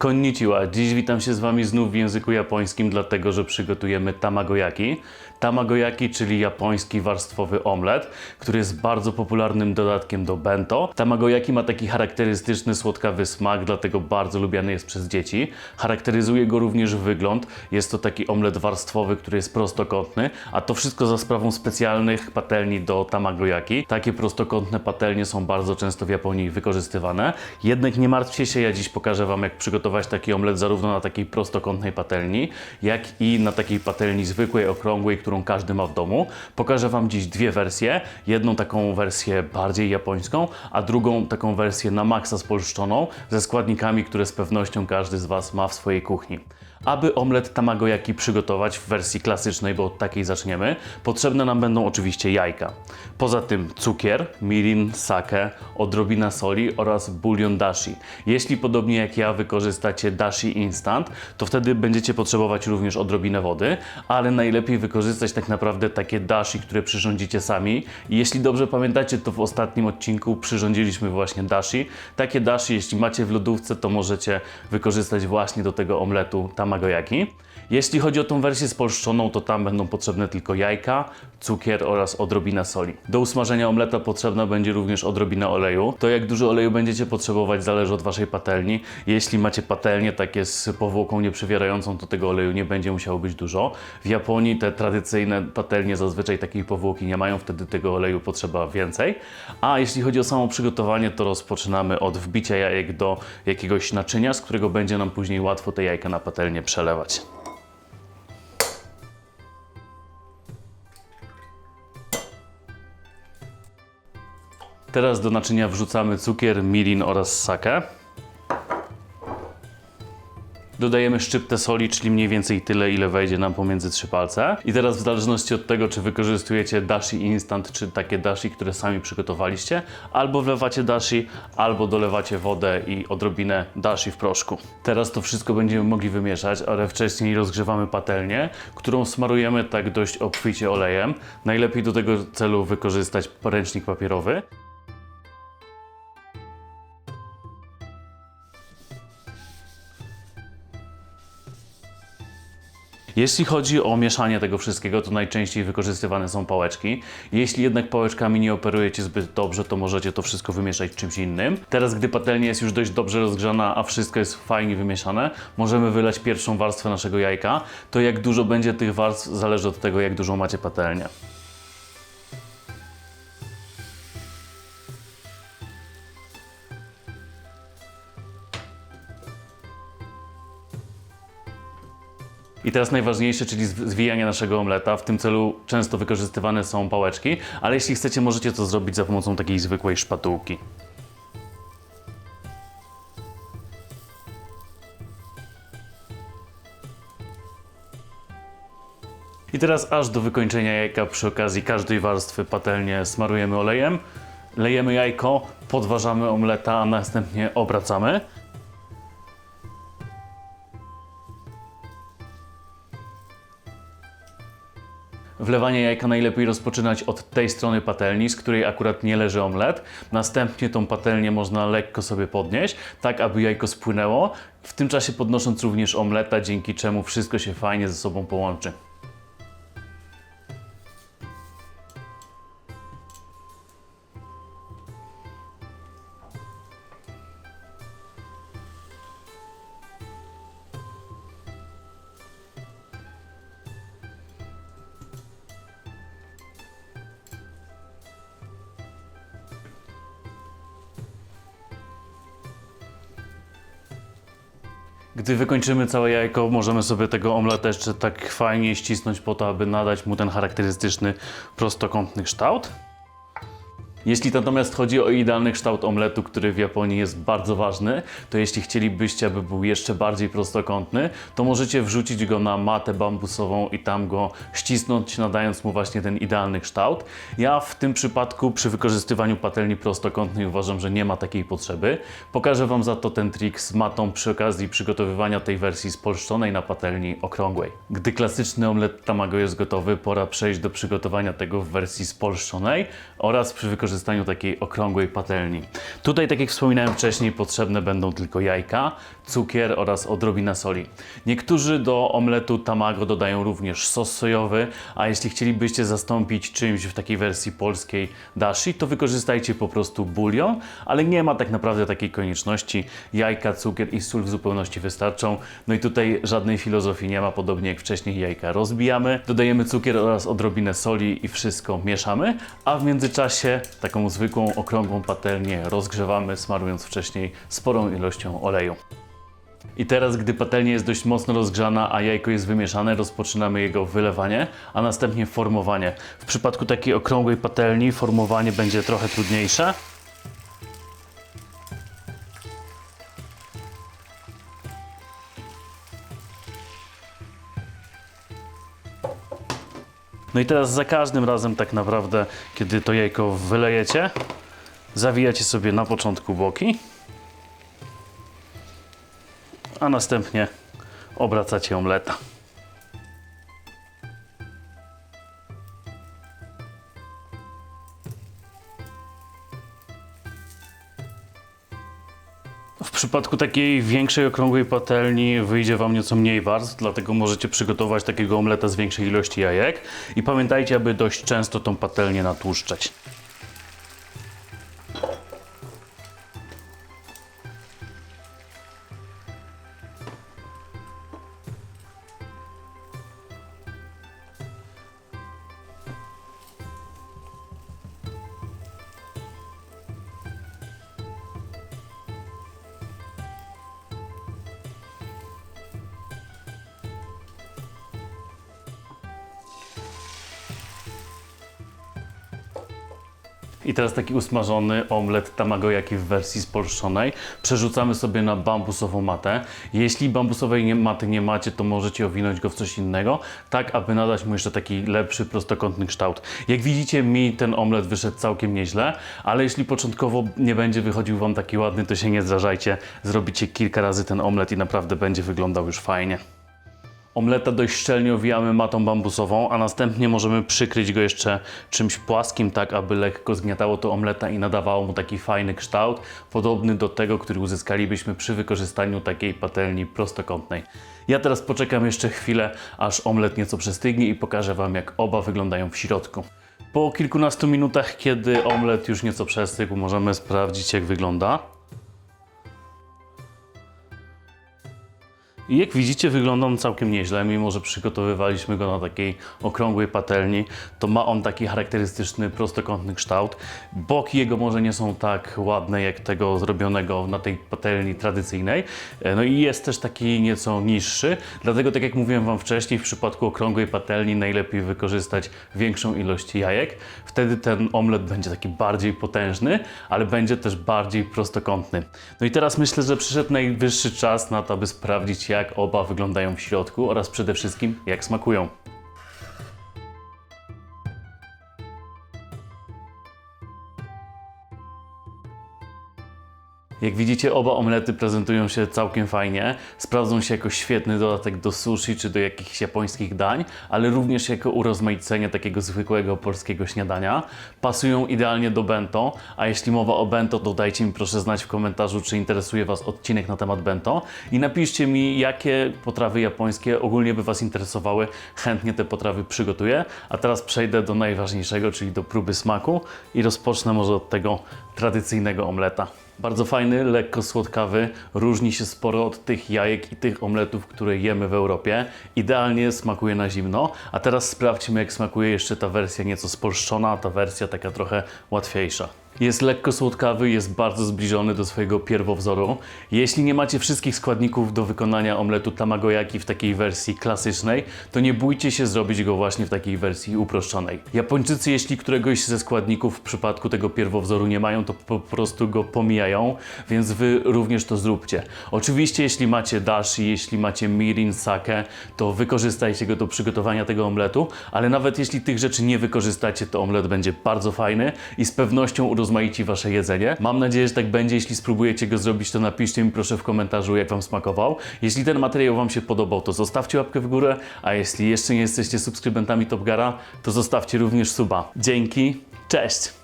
Konnichiwa, dziś witam się z Wami znów w języku japońskim, dlatego że przygotujemy tamagoyaki. Tamagoyaki, czyli japoński warstwowy omlet, który jest bardzo popularnym dodatkiem do bento. Tamagoyaki ma taki charakterystyczny słodkawy smak, dlatego bardzo lubiany jest przez dzieci. Charakteryzuje go również wygląd. Jest to taki omlet warstwowy, który jest prostokątny, a to wszystko za sprawą specjalnych patelni do tamagoyaki. Takie prostokątne patelnie są bardzo często w Japonii wykorzystywane. Jednak nie martwcie się, ja dziś pokażę Wam, jak przygotować taki omlet zarówno na takiej prostokątnej patelni, jak i na takiej patelni zwykłej, okrągłej, którą każdy ma w domu. Pokażę Wam dziś dwie wersje. Jedną taką wersję bardziej japońską, a drugą taką wersję na maksa spolszczoną, ze składnikami, które z pewnością każdy z Was ma w swojej kuchni. Aby omlet tamagoyaki przygotować w wersji klasycznej, bo od takiej zaczniemy, potrzebne nam będą oczywiście jajka. Poza tym cukier, mirin, sake, odrobina soli oraz bulion dashi. Jeśli podobnie jak ja wykorzystacie dashi instant, to wtedy będziecie potrzebować również odrobinę wody, ale najlepiej wykorzystać tak naprawdę takie dashi, które przyrządzicie sami. Jeśli dobrze pamiętacie, to w ostatnim odcinku przyrządziliśmy właśnie dashi. Takie dashi, jeśli macie w lodówce, to możecie wykorzystać właśnie do tego omletu tamagoyaki. Jeśli chodzi o tą wersję spolszczoną, to tam będą potrzebne tylko jajka, cukier oraz odrobina soli. Do usmażenia omleta potrzebna będzie również odrobina oleju. To jak dużo oleju będziecie potrzebować zależy od Waszej patelni. Jeśli macie patelnię takie z powłoką nieprzewierającą, to tego oleju nie będzie musiało być dużo. W Japonii te tradycyjne patelnie zazwyczaj takiej powłoki nie mają, wtedy tego oleju potrzeba więcej. A jeśli chodzi o samo przygotowanie, to rozpoczynamy od wbicia jajek do jakiegoś naczynia, z którego będzie nam później łatwo te jajka na patelnię przelewać. Teraz do naczynia wrzucamy cukier, mirin oraz sake. Dodajemy szczyptę soli, czyli mniej więcej tyle, ile wejdzie nam pomiędzy trzy palce. I teraz w zależności od tego, czy wykorzystujecie dashi instant, czy takie dashi, które sami przygotowaliście, albo wlewacie dashi, albo dolewacie wodę i odrobinę dashi w proszku. Teraz to wszystko będziemy mogli wymieszać, ale wcześniej rozgrzewamy patelnię, którą smarujemy tak dość obficie olejem. Najlepiej do tego celu wykorzystać ręcznik papierowy. Jeśli chodzi o mieszanie tego wszystkiego, to najczęściej wykorzystywane są pałeczki. Jeśli jednak pałeczkami nie operujecie zbyt dobrze, to możecie to wszystko wymieszać czymś innym. Teraz, gdy patelnia jest już dość dobrze rozgrzana, a wszystko jest fajnie wymieszane, możemy wylać pierwszą warstwę naszego jajka. To jak dużo będzie tych warstw, zależy od tego, jak dużą macie patelnię. I teraz najważniejsze, czyli zw- zwijanie naszego omleta. W tym celu często wykorzystywane są pałeczki, ale jeśli chcecie, możecie to zrobić za pomocą takiej zwykłej szpatułki. I teraz aż do wykończenia jajka przy okazji każdej warstwy patelnię smarujemy olejem, lejemy jajko, podważamy omleta, a następnie obracamy. Wlewanie jajka najlepiej rozpoczynać od tej strony patelni, z której akurat nie leży omlet. Następnie tą patelnię można lekko sobie podnieść, tak aby jajko spłynęło, w tym czasie podnosząc również omleta, dzięki czemu wszystko się fajnie ze sobą połączy. Gdy wykończymy całe jajko, możemy sobie tego omleta jeszcze tak fajnie ścisnąć po to, aby nadać mu ten charakterystyczny prostokątny kształt. Jeśli natomiast chodzi o idealny kształt omletu, który w Japonii jest bardzo ważny, to jeśli chcielibyście, aby był jeszcze bardziej prostokątny, to możecie wrzucić go na matę bambusową i tam go ścisnąć, nadając mu właśnie ten idealny kształt. Ja w tym przypadku przy wykorzystywaniu patelni prostokątnej uważam, że nie ma takiej potrzeby. Pokażę Wam za to ten trik z matą przy okazji przygotowywania tej wersji spolszczonej na patelni okrągłej. Gdy klasyczny omlet tamago jest gotowy, pora przejść do przygotowania tego w wersji spolszczonej oraz przy wykorzystaniu takiej okrągłej patelni. Tutaj, tak jak wspominałem wcześniej, potrzebne będą tylko jajka, cukier oraz odrobina soli. Niektórzy do omletu tamago dodają również sos sojowy, a jeśli chcielibyście zastąpić czymś w takiej wersji polskiej dashi, to wykorzystajcie po prostu bulion, ale nie ma tak naprawdę takiej konieczności. Jajka, cukier i sól w zupełności wystarczą. No i tutaj żadnej filozofii nie ma, podobnie jak wcześniej jajka rozbijamy, dodajemy cukier oraz odrobinę soli i wszystko mieszamy, a w międzyczasie taką zwykłą, okrągłą patelnię rozgrzewamy, smarując wcześniej sporą ilością oleju. I teraz, gdy patelnia jest dość mocno rozgrzana, a jajko jest wymieszane, rozpoczynamy jego wylewanie, a następnie formowanie. W przypadku takiej okrągłej patelni formowanie będzie trochę trudniejsze. No i teraz za każdym razem tak naprawdę, kiedy to jajko wylejecie, zawijacie sobie na początku boki, a następnie obracacie omleta. W przypadku takiej większej, okrągłej patelni wyjdzie Wam nieco mniej warstw, dlatego możecie przygotować takiego omleta z większej ilości jajek. I pamiętajcie, aby dość często tą patelnię natłuszczać. I teraz taki usmażony omlet tamagoyaki w wersji spolszczonej przerzucamy sobie na bambusową matę. Jeśli bambusowej nie, maty nie macie, to możecie owinąć go w coś innego, tak aby nadać mu jeszcze taki lepszy, prostokątny kształt. Jak widzicie, mi ten omlet wyszedł całkiem nieźle, ale jeśli początkowo nie będzie wychodził Wam taki ładny, to się nie zrażajcie. Zrobicie kilka razy ten omlet i naprawdę będzie wyglądał już fajnie. Omleta dość szczelnie owijamy matą bambusową, a następnie możemy przykryć go jeszcze czymś płaskim, tak aby lekko zgniatało to omleta i nadawało mu taki fajny kształt, podobny do tego, który uzyskalibyśmy przy wykorzystaniu takiej patelni prostokątnej. Ja teraz poczekam jeszcze chwilę, aż omlet nieco przestygnie i pokażę Wam, jak oba wyglądają w środku. Po kilkunastu minutach, kiedy omlet już nieco przestygł, możemy sprawdzić, jak wygląda. I jak widzicie, wygląda on całkiem nieźle, mimo że przygotowywaliśmy go na takiej okrągłej patelni, to ma on taki charakterystyczny, prostokątny kształt. Boki jego może nie są tak ładne jak tego zrobionego na tej patelni tradycyjnej. E, No i jest też taki nieco niższy, dlatego tak jak mówiłem Wam wcześniej, w przypadku okrągłej patelni najlepiej wykorzystać większą ilość jajek. Wtedy ten omlet będzie taki bardziej potężny, ale będzie też bardziej prostokątny. No i teraz myślę, że przyszedł najwyższy czas na to, aby sprawdzić jak oba wyglądają w środku oraz przede wszystkim jak smakują. Jak widzicie, oba omlety prezentują się całkiem fajnie. Sprawdzą się jako świetny dodatek do sushi czy do jakichś japońskich dań, ale również jako urozmaicenie takiego zwykłego polskiego śniadania. Pasują idealnie do bento, a jeśli mowa o bento, to dajcie mi proszę znać w komentarzu, czy interesuje Was odcinek na temat bento i napiszcie mi, jakie potrawy japońskie ogólnie by Was interesowały. Chętnie te potrawy przygotuję. A teraz przejdę do najważniejszego, czyli do próby smaku i rozpocznę może od tego tradycyjnego omleta. Bardzo fajny, lekko słodkawy, różni się sporo od tych jajek i tych omletów, które jemy w Europie. Idealnie smakuje na zimno. A teraz sprawdźmy, jak smakuje jeszcze ta wersja nieco spolszczona, ta wersja taka trochę łatwiejsza. Jest lekko słodkawy, jest bardzo zbliżony do swojego pierwowzoru. Jeśli nie macie wszystkich składników do wykonania omletu tamagoyaki w takiej wersji klasycznej, to nie bójcie się zrobić go właśnie w takiej wersji uproszczonej. Japończycy, jeśli któregoś ze składników w przypadku tego pierwowzoru nie mają, to po prostu go pomijają, więc wy również to zróbcie. Oczywiście, jeśli macie dashi, jeśli macie mirin, sake, to wykorzystajcie go do przygotowania tego omletu, ale nawet jeśli tych rzeczy nie wykorzystacie, to omlet będzie bardzo fajny i z pewnością urozmaici wasze jedzenie. Mam nadzieję, że tak będzie. Jeśli spróbujecie go zrobić, to napiszcie mi proszę w komentarzu, jak wam smakował. Jeśli ten materiał wam się podobał, to zostawcie łapkę w górę, a jeśli jeszcze nie jesteście subskrybentami Top Gara, to zostawcie również suba. Dzięki, cześć!